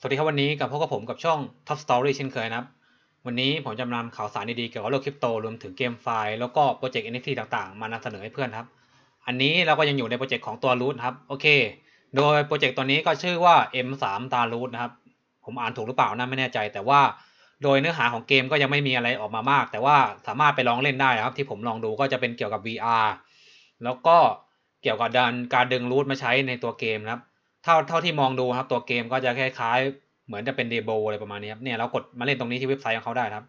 สวัสดีครับวันนี้กับพบกับผมกับช่อง Top Story เช่นเคยนะครับ วันนี้ผมจะนำข่าวสารดีๆเกี่ยวกับโลกคริปโตรวมถึงเกมไฟล์แล้วก็โปรเจกต์ NFT ต่างๆ มานำเสนอให้เพื่อนครับ อันนี้เราก็ยังอยู่ในโปรเจกต์ของตัว Root นะครับ โอเค โดยโปรเจกต์ตัวนี้ก็ชื่อว่า M3 t a Root นะครับ ผมอ่านถูกหรือเปล่านะไม่แน่ใจ แต่ว่าโดยเนื้อหาของเกมก็ยังไม่มีอะไรออกมามาก แต่ว่าสามารถไปลองเล่นได้นะครับ ที่ผมลองดูก็จะเป็นเกี่ยวกับ VR แล้วก็เกี่ยวกับการการดึงรูทมาใช้ในตัวเกมนะครับ เท่าเท่าที่มองดูครับ ตัวเกมก็จะคล้ายๆ เหมือนจะเป็นเดโบอะไรประมาณนี้ครับเนี่ยเรากดมาเล่นตรงนี้ที่เว็บไซต์ของเขาได้ครับ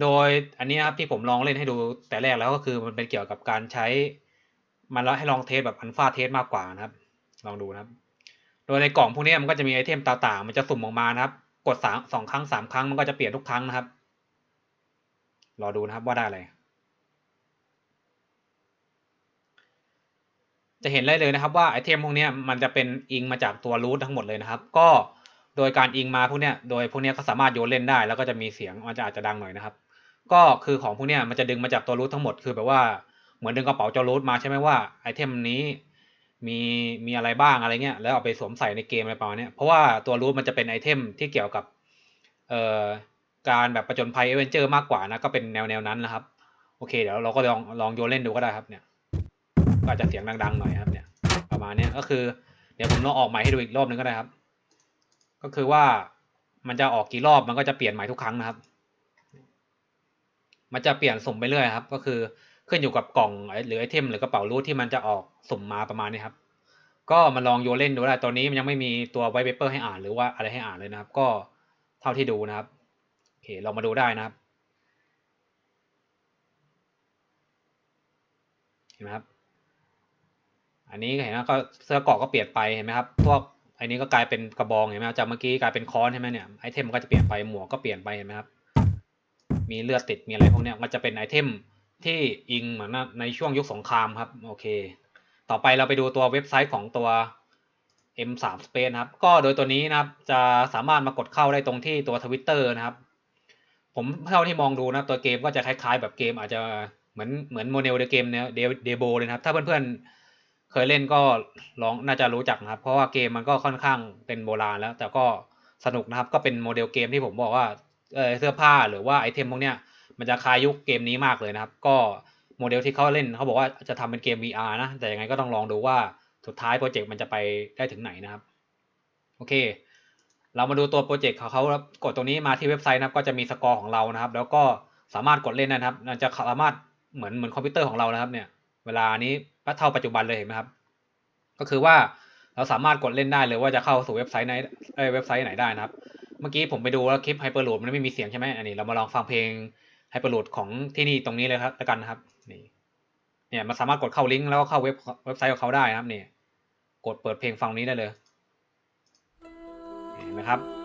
โดยอันนี้ครับที่ผมลองเล่นให้ดูแต่แรกแล้วก็คือมันเป็นเกี่ยวกับการใช้ มันแล้วให้ลองเทสแบบอันฟาเทสมากกว่านะครับ ลองดูนะครับ โดยในกล่องพวกนี้มันก็จะมีไอเทมต่างๆ มันจะสุ่มออกมานะครับ กดสามสองครั้งสามครั้งมันก็จะเปลี่ยนทุกครั้งนะครับรอดูนะครับว่าได้อะไร จะเห็นได้เลยนะครับว่าไอเทมพวกนี้มันจะเป็นอิงมาจากตัวรูททั้งหมดเลยนะครับ ก็โดยการอิงมาพวกเนี้ยโดยพวกเนี้ยก็สามารถโยนเล่นได้ แล้วก็จะมีเสียงมันจะอาจจะดังหน่อยนะครับ ก็คือของพวกเนี้ยมันจะดึงมาจากตัวรูททั้งหมดคือแบบว่าเหมือนดึงกระเป๋าเจ้ารูทมาใช่ไหมว่าไอเทมนี้มีมีอะไรบ้างอะไรเงี้ยแล้วเอาไปสวมใส่ในเกมอะไรประมาณเนี้ยเพราะว่าตัวรูทมันจะเป็นไอเทมที่เกี่ยวกับเอ่อการแบบประจนภัยเอเวนเจอร์มากกว่านะก็เป็นแนวแนวนั้นนะครับ โอเคเดี๋ยวเราก็ลองลองโยนเล่นดูก็ได้ครับเนี่ย ก็อาจจะเสียงดังๆหน่อยครับเนี่ย ประมาณนี้ก็คือ เดี๋ยวผมลองออกใหม่ให้ดูอีกรอบนึงก็ได้ครับ ก็คือว่ามันจะออกกี่รอบมันก็จะเปลี่ยนใหม่ทุกครั้งนะครับ มันจะเปลี่ยนสุ่มไปเรื่อยครับ ก็คือขึ้นอยู่กับกล่องหรือไอเทมหรือกระเป๋ารูทที่มันจะออกสุ่มมาประมาณนี้ครับ ก็มาลองโยเล่นดูได้ตอนนี้มันยังไม่มีตัวไวเปเปอร์ให้อ่านหรือว่าอะไรให้อ่านเลยนะครับ ก็เท่าที่ดูนะครับโอเคเรามาดูได้นะครับ เห็นไหมครับ อันนี้เห็นไหมก็เสื้อเกราะก็เปลี่ยนไปเห็นไหมครับพวกอันนี้ก็กลายเป็นกระบองเห็นไหมครับจากเมื่อกี้กลายเป็นค้อนใช่ไหมเนี่ยไอเทมก็จะเปลี่ยนไปหมวกก็เปลี่ยนไปเห็นไหมครับมีเลือดติดมีอะไรพวกเนี้ยมันจะเป็นไอเทมที่อิงเหมือนในช่วงยุคสงครามครับโอเค ต่อไปเราไปดูตัวเว็บไซต์ของตัว M3 Space นะครับ ก็โดยตัวนี้นะครับ จะสามารถมากดเข้าได้ตรงที่ตัวทวิตเตอร์นะครับ ผมเท่าที่มองดูนะตัวเกมก็จะคล้ายๆ แบบเกมอาจจะเหมือนเหมือนโมเดลเกมเนี่ยเดโบเลยนะครับ ถ้าเพื่อนๆ เคยเล่นก็ลองน่าจะรู้จักนะครับ เพราะว่าเกมมันก็ค่อนข้างเป็นโบราณแล้ว แต่ก็สนุกนะครับก็เป็นโมเดลเกมที่ผมบอกว่าเออเสื้อผ้าหรือว่าไอเทมพวกเนี้ยมันจะคล้ายยุคเกมนี้มากเลยนะครับ ก็โมเดลที่เขาเล่นเขาบอกว่าจะทำเป็นเกม VR นะ แต่ยังไงก็ต้องลองดูว่าสุดท้ายโปรเจกต์มันจะไปได้ถึงไหนนะครับ โอเค เรามาดูตัวโปรเจกต์ของเขาครับกดตรงนี้มาที่เว็บไซต์นะครับ ก็จะมีสกอร์ของเรานะครับ แล้วก็สามารถกดเล่นนะครับมันจะสามารถเหมือนเหมือนคอมพิวเตอร์ของเรานะครับเนี่ย เวลานี้เท่าปัจจุบันเลยเห็นไหมครับ ก็คือว่าเราสามารถกดเล่นได้เลยว่าจะเข้าสู่เว็บไซต์ไหนเอเว็บไซต์ไหนได้นะครับ เมื่อกี้ผมไปดูแล้วคลิปไฮเปอร์โหลดมันไม่มีเสียงใช่ไหมอันนี้เรามาลองฟังเพลงไฮเปอร์โหลดของที่นี่ตรงนี้เลยครับแล้วกันนะครับนี่เนี่ยมันสามารถกดเข้าลิงก์แล้วก็เข้าเว็บเว็บไซต์ของเขาได้นะครับนี่กดเปิดเพลงฟังนี้ได้เลยเห็นไหมครับ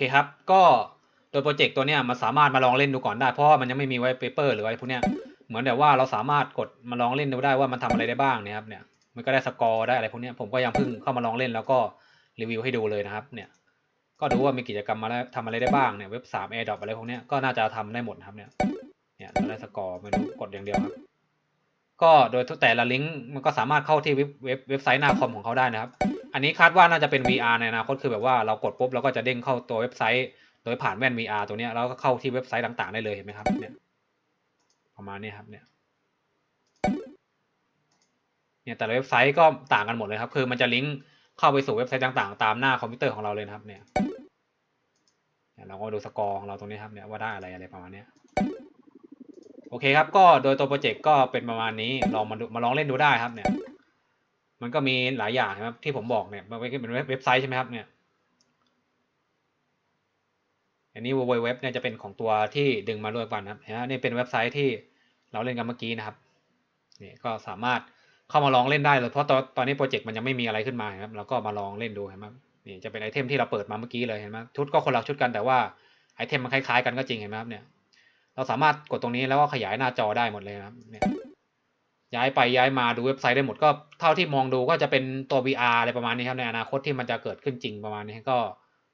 เคครับ ก็โดยโปรเจกต์ตัวเนี้ยมันสามารถมาลองเล่นดูก่อนได้ เพราะว่ามันยังไม่มีไวเปเปอร์หรืออะไรพวกเนี้ยเหมือนแต่ว่าเราสามารถกดมาลองเล่นดูได้ว่ามันทำอะไรได้บ้างเนี่ยครับเนี่ยมันก็ได้สกอร์ได้อะไรพวกเนี้ยผมก็ยังเพิ่งเข้ามาลองเล่นแล้วก็รีวิวให้ดูเลยนะครับเนี่ยก็ดูว่ามีกิจกรรมมาแล้วทำอะไรได้บ้างเนี่ยเว็บสามแอร์ดรอปอะไรพวกเนี้ยก็น่าจะทำได้หมดครับเนี่ยเนี่ยเราได้สกอร์ไม่รู้กดอย่างเดียวครับก็โดยแต่ละลิงก์มันก็สามารถเข้าที่เว็บเว็บเว็บไซต์หน้าคอมของเขาได้นะครับ อันนี้คาดว่าน่าจะเป็น VR ในอนาคตคือแบบว่าเรากดปุ๊บเราก็จะเด้งเข้าตัวเว็บไซต์ โดยผ่านแว่น VR ตัวเนี้ยแล้วก็เข้าที่เว็บไซต์ต่างๆได้เลยเห็นไหมครับเนี่ยประมาณนี้ครับเนี่ยเนี่ยแต่ละเว็บไซต์ก็ต่างกันหมดเลยครับ คือมันจะลิงก์เข้าไปสู่เว็บไซต์ต่างๆ ตามหน้าคอมพิวเตอร์ของเราเลยนะครับ เนี่ยเราก็ดูสกอร์ของเราตรงนี้ครับเนี่ยว่าได้อะไรอะไรประมาณนี้โอเคครับก็โดยตัวโปรเจกต์ก็เป็นประมาณนี้ลองมาดูมาลองเล่นดูได้ครับเนี่ย มันก็มีหลายอย่างนะครับ ที่ผมบอกเนี่ยมันเป็นเว็บไซต์ใช่ไหมครับเนี่ยอันนี้ www เนี่ยจะเป็นของตัวที่ดึงมาด้วยกันนะครับนะนี่เป็นเว็บไซต์ที่เราเล่นกันเมื่อกี้นะครับนี่ก็สามารถเข้ามาลองเล่นได้เลยเพราะตอนตอนนี้โปรเจกต์มันยังไม่มีอะไรขึ้นมาครับเราก็มาลองเล่นดูเห็นไหมนี่จะเป็นไอเทมที่เราเปิดมาเมื่อกี้เลยเห็นไหมชุดก็คนละชุดกันแต่ว่าไอเทมมันคล้ายๆกันก็จริงเห็นไหมครับเนี่ยเราสามารถกดตรงนี้แล้วก็ขยายหน้าจอได้หมดเลยนะครับเนี่ย ย้ายไปย้ายมาดูเว็บไซต์ได้หมดก็เท่าที่มองดูก็จะเป็นตัว VR อะไรประมาณนี้ครับในอนาคตที่มันจะเกิดขึ้นจริงประมาณนี้ก็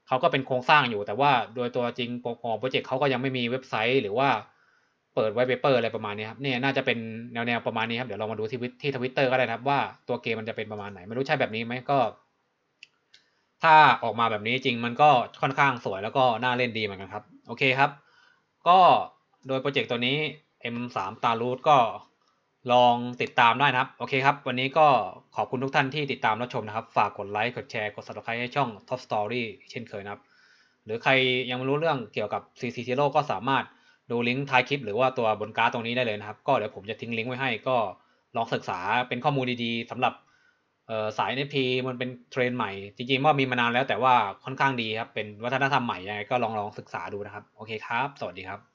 เขาก็เป็นโครงสร้างอยู่ แต่ว่าโดยตัวจริงของโปรเจกต์เขาก็ยังไม่มีเว็บไซต์ หรือว่าเปิดไวเปเปอร์อะไรประมาณนี้ครับเนี่ยน่าจะเป็นแนวๆประมาณนี้ครับเดี๋ยวเรามาดูที่ที่ทวิตเตอร์ก็ได้นะครับว่าตัวเกมมันจะเป็นประมาณไหนไม่รู้ใช่แบบนี้ไหมก็ ถ้าออกมาแบบนี้จริงมันก็ค่อนข้างสวยแล้วก็น่าเล่นดีเหมือนกันครับ โอเคครับ ก็โดยโปรเจกต์ตัวนี้ M3 t a r o o t ก็ ลองติดตามได้นะครับ โอเคครับ วันนี้ก็ขอบคุณทุกท่านที่ติดตามรับชมนะครับ ฝากกดไลค์ กดแชร์ กด subscribe ให้ช่อง Top Story เช่นเคยนะครับ หรือใครยังไม่รู้เรื่องเกี่ยวกับ CC Zero ก็สามารถดูลิงก์ท้ายคลิป หรือว่าตัวบนการ์ดตรงนี้ได้เลยนะครับ ก็เดี๋ยวผมจะทิ้งลิงก์ไว้ให้ ก็ลองศึกษาเป็นข้อมูลดีๆสำหรับเอ่อสาย NFT มันเป็นเทรนใหม่ จริงๆว่ามีมานานแล้วแต่ว่าค่อนข้างดีครับ เป็นวัฒนธรรมใหม่ยังไงก็ลองลองศึกษาดูนะครับ โอเคครับ สวัสดีครับ